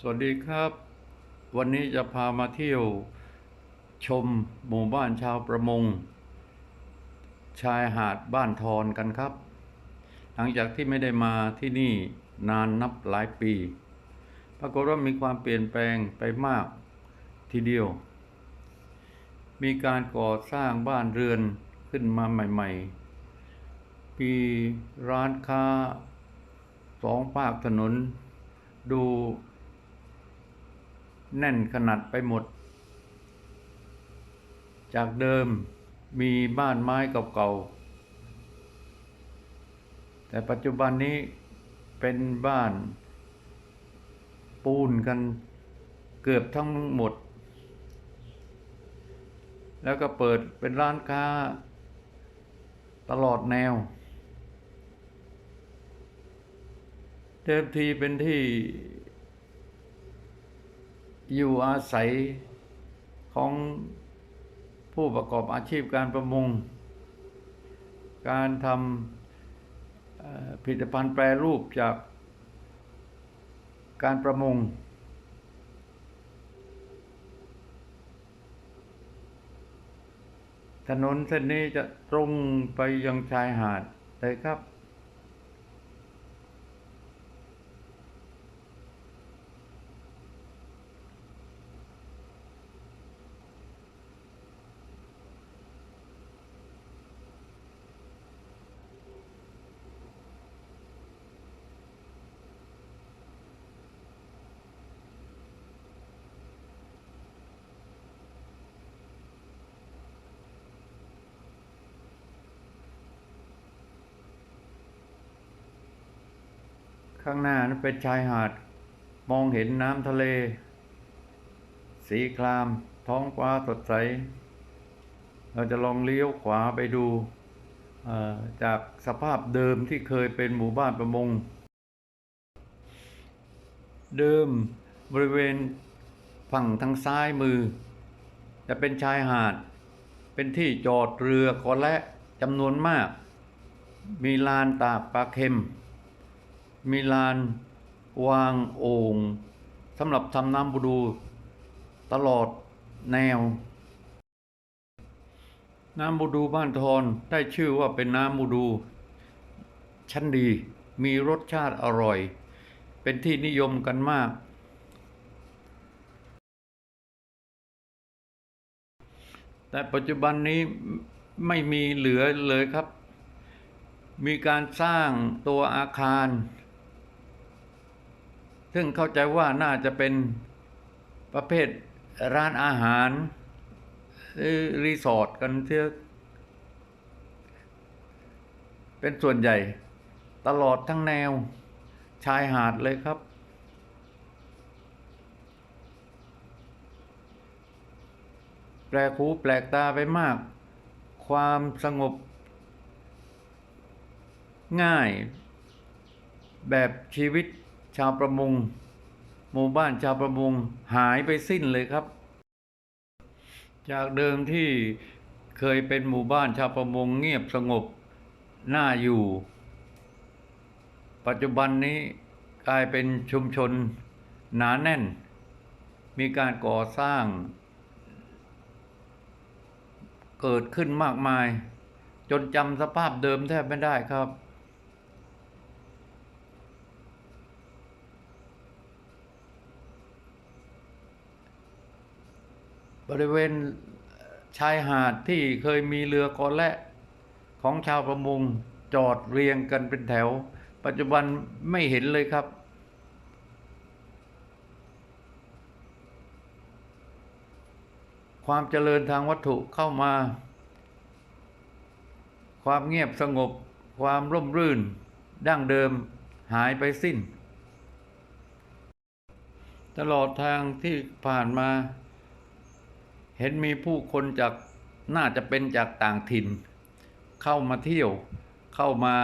สวัสดีครับ วันนี้จะพามาเที่ยว ชมหมู่บ้านชาวประมง ชายหาดบ้านทอนกันครับ หลังจากที่ไม่ได้มาที่นี่นานนับหลายปี ปรากฏว่ามีความเปลี่ยนแปลงไปมากทีเดียว มีการก่อสร้างบ้านเรือนขึ้นมาใหม่ๆมีร้านค้าสองภาคถนนดู แน่นขนาดไปหมด จากเดิมมีบ้านไม้เก่าๆ แต่ปัจจุบันนี้เป็นบ้านปูนกันเกือบทั้งหมด แล้วก็เปิดเป็นร้านค้าตลอดแนว เดิมทีเป็นที่ อยู่อาศัยของผู้ประกอบอาชีพการประมง การทำผลิตภัณฑ์แปรรูปจากการประมง ถนนเส้นนี้จะตรงไปยังชายหาดเลยครับ ข้างหน้านั้นเป็นชายหาด มองเห็นน้ำทะเล สีคราม ท้องฟ้าสดใส เราจะลองเลี้ยวขวาไปดูจากสภาพเดิมที่เคยเป็นหมู่บ้านประมง เดิมบริเวณฝั่งทางซ้ายมือ จะเป็นชายหาด เป็นที่จอดเรือกอและจำนวนมาก มีลานตากปลาเค็ม มีลาน วางโอ่งสำหรับทำน้ำบูดู ตลอดแนว น้ำบูดูบ้านทอนได้ชื่อว่าเป็นน้ำบูดู ชั้นดีมีรสชาติอร่อย เป็นที่นิยมกันมาก แต่ปัจจุบันนี้ไม่มีเหลือเลยครับ มีการสร้างตัวอาคาร ซึ่งเข้าใจว่าน่าจะเป็นประเภทร้านอาหารหรือรีสอร์ทกันเที่เป็นส่วนใหญ่ตลอดทั้งแนวชายหาดเลยครับ แปลกหูแปลกตาไปมาก ความสงบ ง่าย แบบชีวิต ชาวประมงหมู่บ้านชาวประมงหายไปสิ้นเลยครับ จากเดิมที่เคยเป็นหมู่บ้านชาวประมงเงียบสงบน่าอยู่ ปัจจุบันนี้กลายเป็นชุมชนหนาแน่น มีการก่อสร้าง เกิดขึ้นมากมาย จนจำสภาพเดิมแทบไม่ได้ครับ บริเวณชายหาดที่เคยมีเรือกอและของชาวประมงจอดเรียงกันเป็นแถว ปัจจุบันไม่เห็นเลยครับ ความเจริญทางวัตถุเข้ามา ความเงียบสงบ ความร่มรื่น ดั้งเดิมหายไปสิ้น ตลอดทางที่ผ่านมา เห็นมีผู้คนจากน่าจะเป็นจากต่างถิ่น เข้ามาเที่ยวเข้ามา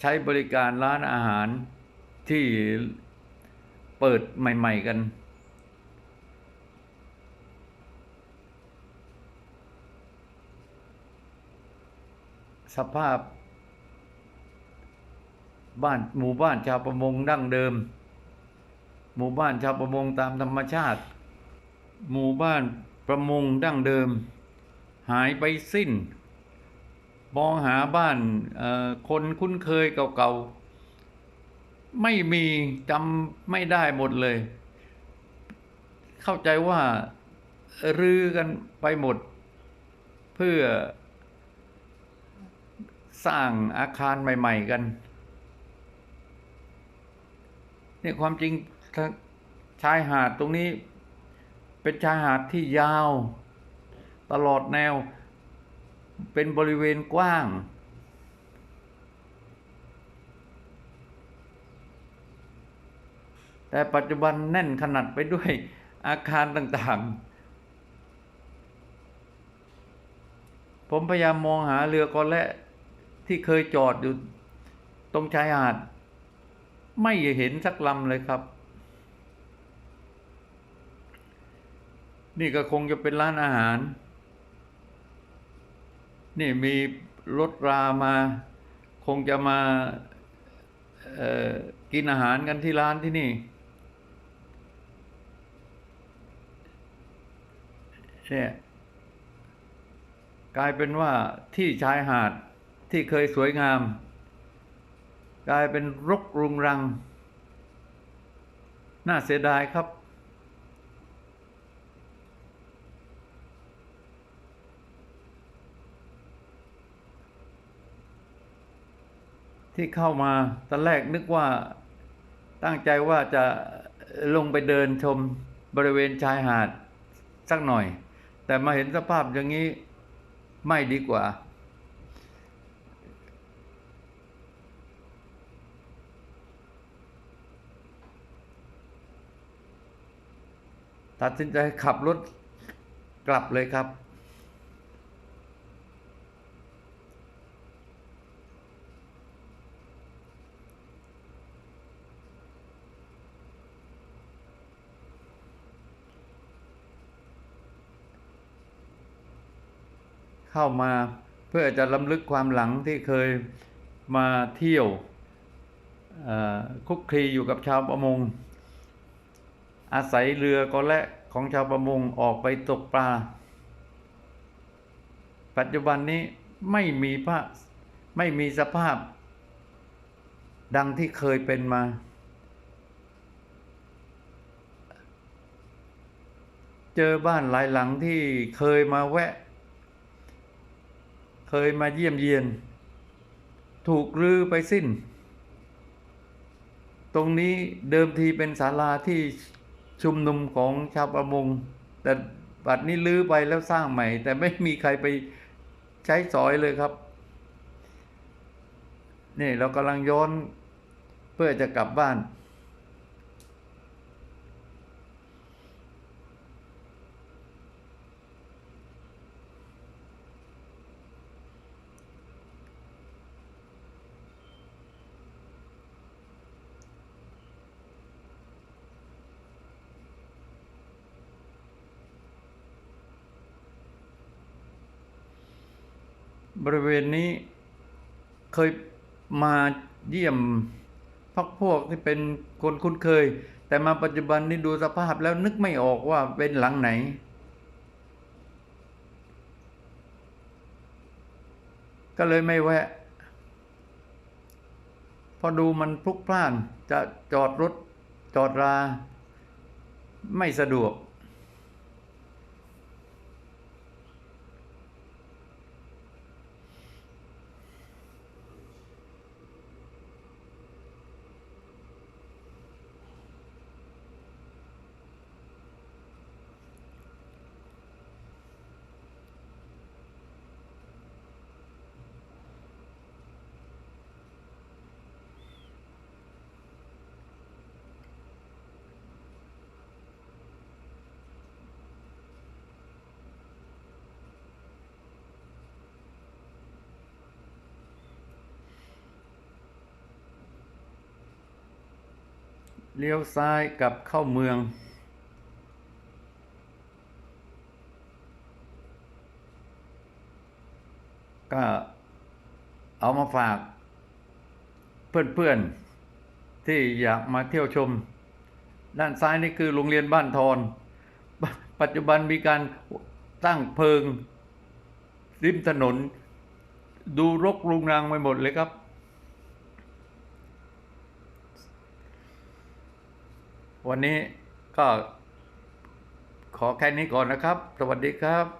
ใช้บริการร้านอาหารที่เปิดใหม่ ๆกัน สภาพ บ้านหมู่บ้านชาวประมงดั้งเดิม หมู่บ้านชาวประมงตามธรรมชาติ หมู่บ้านประมงดั้งเดิม หายไปสิ้น มองหาบ้านคนคุ้นเคยเก่าๆ ไม่มีจำไม่ได้หมดเลย เข้าใจว่ารื้อกันไปหมด เพื่อสร้างอาคารใหม่ ๆ กันเนี่ยความจริงชายหาดตรงนี้ เป็นชายหาดที่ยาว ตลอดแนวเป็นบริเวณกว้าง แต่ปัจจุบันแน่นขนาดไปด้วยอาคารต่างๆ ผมพยายามมองหาเรือก่อและที่เคยจอดอยู่ตรงชายหาด ไม่เห็นสักลำเลยครับ นี่ก็คงจะเป็นร้านอาหาร นี่มีรถรามา คงจะมากินอาหารกันที่ร้านที่นี่เนี่ยกลายเป็นว่าที่ชายหาดที่เคยสวยงาม กลายเป็นรกรุงรัง น่าเสียดายครับ ที่เข้ามาตอนแรกนึกว่าตั้งใจว่าจะลงไปเดินชมบริเวณชายหาดสักหน่อย แต่มาเห็นสภาพอย่างนี้ไม่ดีกว่า ตัดสินใจขับรถกลับเลยครับ เข้ามาเพื่อจะล้ำลึกความหลังที่เคยมาเที่ยวคุกคีอยู่กับชาวประมง อาศัยเรือกอและของชาวประมงออกไปตกปลา ปัจจุบันนี้ไม่มีพระไม่มีสภาพ ดังที่เคยเป็นมา เจอบ้านหลายหลังที่เคยมาแวะ เคยมาเยี่ยมเยียน ถูกรื้อไปสิ้น ตรงนี้เดิมทีเป็นศาลาที่ชุมนุมของชาวประมง แต่บัดนี้ลื้อไปแล้วสร้างใหม่ แต่ไม่มีใครไปใช้สอยเลยครับนี่เรากำลังย้อนเพื่อจะกลับบ้าน บริเวณนี้เคยมาเยี่ยมพักพวกที่เป็นคนคุ้นเคย แต่มาปัจจุบันนี้ดูสภาพแล้วนึกไม่ออกว่าเป็นหลังไหน ก็เลยไม่แวะ พอดูมันพลุกพล่านจะจอดรถจอดรา ไม่สะดวก เลี้ยวซ้ายกับเข้าเมือง ก็เอามาฝาก เพื่อนๆ ที่อยากมาเที่ยวชม ด้านซ้ายนี่คือโรงเรียนบ้านทอน ปัจจุบันมีการตั้งเพิงริมถนน ดูรกรุงรังไปหมดเลยครับ วันนี้ก็ขอแค่นี้ก่อนนะครับ สวัสดีครับ